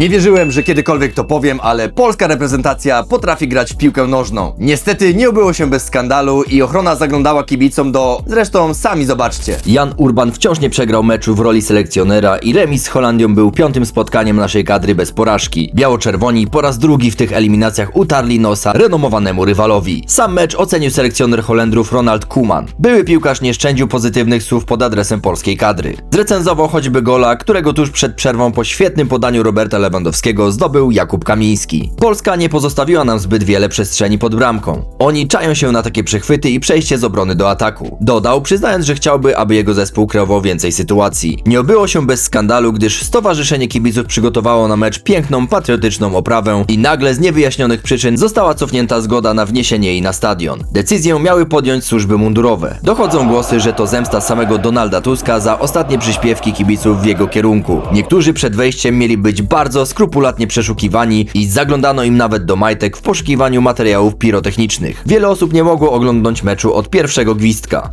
Nie wierzyłem, że kiedykolwiek to powiem, ale polska reprezentacja potrafi grać w piłkę nożną. Niestety nie obyło się bez skandalu i ochrona zaglądała kibicom do... Zresztą sami zobaczcie. Jan Urban wciąż nie przegrał meczu w roli selekcjonera i remis z Holandią był piątym spotkaniem naszej kadry bez porażki. Biało-czerwoni po raz drugi w tych eliminacjach utarli nosa renomowanemu rywalowi. Sam mecz ocenił selekcjoner Holendrów Ronald Koeman. Były piłkarz nie szczędził pozytywnych słów pod adresem polskiej kadry. Zrecenzował choćby gola, którego tuż przed przerwą po świetnym podaniu Roberta Lewandowskiego zdobył Jakub Kamiński. Polska nie pozostawiła nam zbyt wiele przestrzeni pod bramką. Oni czają się na takie przechwyty i przejście z obrony do ataku. Dodał, przyznając, że chciałby, aby jego zespół kreował więcej sytuacji. Nie obyło się bez skandalu, gdyż Stowarzyszenie Kibiców przygotowało na mecz piękną, patriotyczną oprawę i nagle z niewyjaśnionych przyczyn została cofnięta zgoda na wniesienie jej na stadion. Decyzję miały podjąć służby mundurowe. Dochodzą głosy, że to zemsta samego Donalda Tuska za ostatnie przyśpiewki kibiców w jego kierunku. Niektórzy przed wejściem mieli być bardzo skrupulatnie przeszukiwani i zaglądano im nawet do majtek w poszukiwaniu materiałów pirotechnicznych. Wiele osób nie mogło oglądnąć meczu od pierwszego gwizdka.